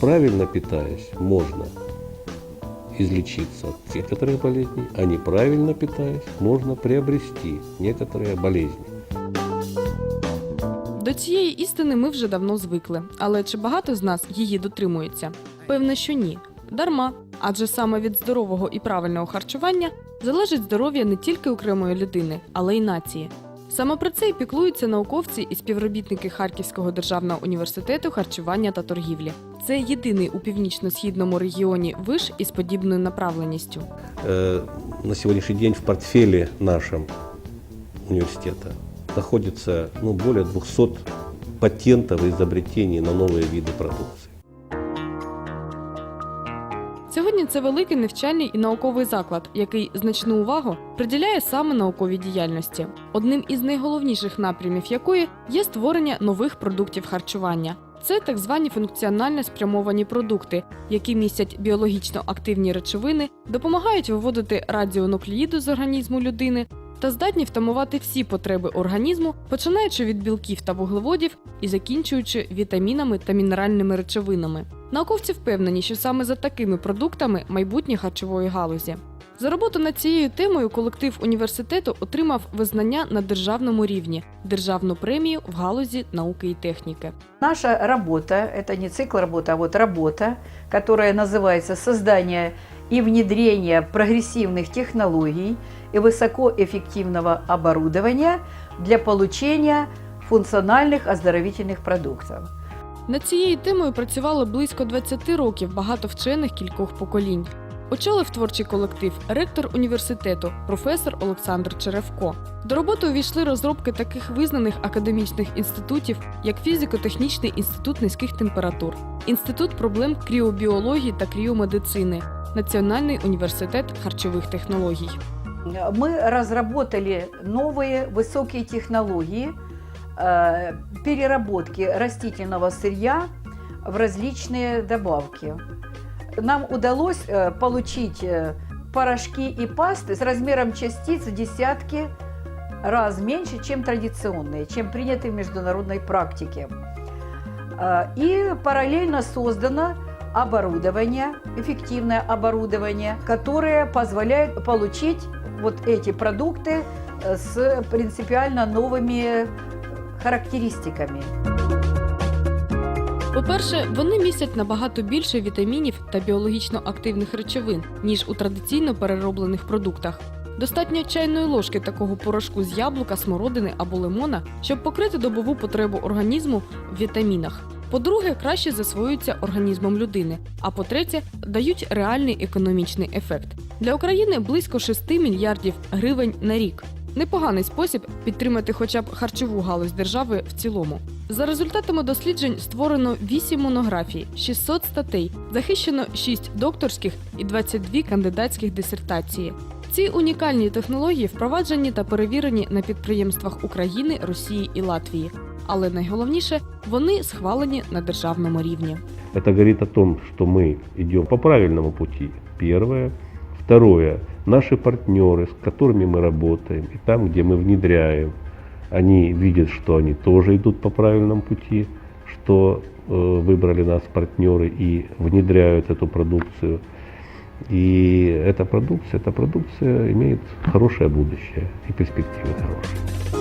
Правильно питаясь, можно излечиться от некоторых болезней, а неправильно питаясь, можно приобрести некоторые болезни. До цієї істини ми вже давно звикли, але чи багато з нас її дотримується? Певно, що ні. Дарма. Адже саме від здорового і правильного харчування залежить здоров'я не тільки окремої людини, але й нації. Саме про це і піклуються науковці і співробітники Харківського державного університету харчування та торгівлі. Це єдиний у північно-східному регіоні виш із подібною направленістю. Э, На сегодняшний день в портфеле нашем университета находится ну, более 200 патентов и изобретений на новые виды продукции. Сьогодні це великий навчальний і науковий заклад, який значну увагу приділяє саме науковій діяльності, одним із найголовніших напрямів якої є створення нових продуктів харчування. Це так звані функціонально спрямовані продукти, які містять біологічно активні речовини, допомагають виводити радіонуклеїди з організму людини та здатні втамувати всі потреби організму, починаючи від білків та вуглеводів і закінчуючи вітамінами та мінеральними речовинами. Науковці впевнені, що саме за такими продуктами майбутнє харчової галузі. За роботу над цією темою колектив університету отримав визнання на державному рівні державну премію в галузі науки і техніки. Наша работа, это не цикл работы, а вот работа, которая называется «Создание и внедрение прогрессивных технологий и высокоэффективного оборудования для получения функциональных оздоровительных продуктов». Над цією темою працювало близько 20 років багато вчених кількох поколінь. Очолив творчий колектив ректор університету, професор Олександр Черевко. До роботи увійшли розробки таких визнаних академічних інститутів, як фізико-технічний інститут низьких температур, інститут проблем кріобіології та кріомедицини, Національний університет харчових технологій. Мы разработали новые высокие технологии э, Переработки растительного сырья в различные добавки. Нам удалось э, получить э, порошки и пасты с размером частиц в десятки раз меньше, чем традиционные, чем приняты в международной практике. Э, И параллельно создано оборудование, эффективное оборудование, которое позволяет получить вот эти продукты э, с принципиально новыми характеристиками. По-перше, вони містять набагато більше вітамінів та біологічно активних речовин, ніж у традиційно перероблених продуктах. Достатньо чайної ложки такого порошку з яблука, смородини або лимона, щоб покрити добову потребу організму в вітамінах. По-друге, краще засвоюються організмом людини. А по-третє, дають реальний економічний ефект. Для України близько 6 мільярдів гривень на рік. Непоганий спосіб підтримати хоча б харчову галузь держави в цілому. За результатами досліджень створено 8 монографій, 600 статей, захищено 6 докторських і 22 кандидатських дисертації. Ці унікальні технології впроваджені та перевірені на підприємствах України, Росії і Латвії. Але найголовніше вони схвалені на державному рівні. Это говорит о том, что мы идем по правильному пути. Первое. Второе. Наши партнеры, с которыми мы работаем, и там, где мы внедряем, они видят, что они тоже идут по правильному пути, что э, выбрали нас партнеры и внедряют эту продукцию. И эта продукция, эта продукция имеет хорошее будущее и перспективы хорошие.